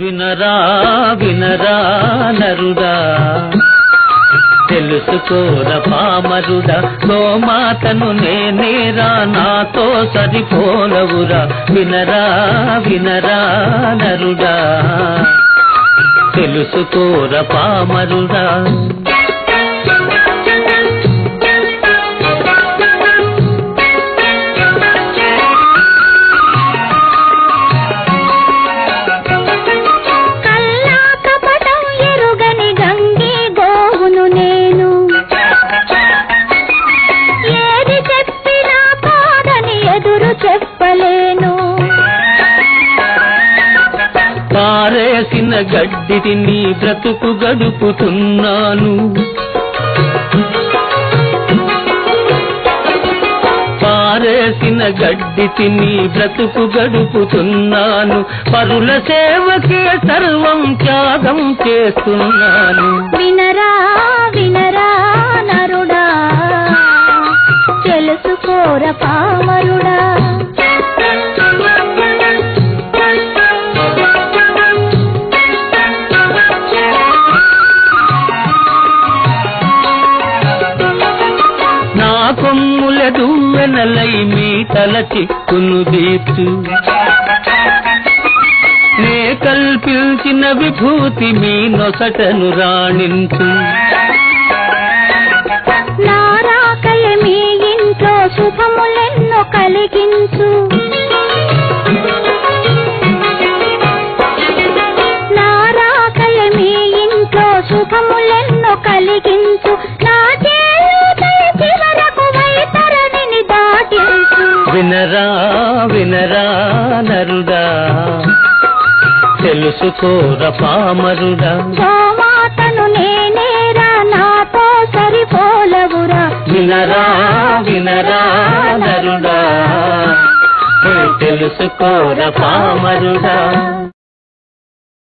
వినరా వినరా నరుడా. తెలుసుకోర పామరుడా గోమాతను నేనేరా నాతో సరిపోలవురా. వినరా వినరా నరుడా. తెలుసుకోర పామరుడా. పారేసిన గడ్డి తిని బ్రతుకు గడుపుతున్నాను. పారేసిన గడ్డి తిని బ్రతుకు గడుపుతున్నాను. పరుల సేవకే సర్వం త్యాగం చేస్తున్నాను. వినరా వినరా నరుడా తెలుసుకోర పామరుడా. దువ్వెనలై మీ తల చిక్కును దీర్చు నే కల్పించిన విభూతి మీ నొసటను రాణించు. నారాకయ మీ ఇంట్లో శుభములెన్నో కలిగించు. నారాకయ మీ ఇంట్లో శుభములెన్నో కలిగించు వినరా వినరా నరుడా. తెలుసుకోర పామరుడా. గోమాతను నేనేరా నాతో సరిపోలవురా. వినరా వినరా నరుడా. తెలుసుకోర పామరుడా.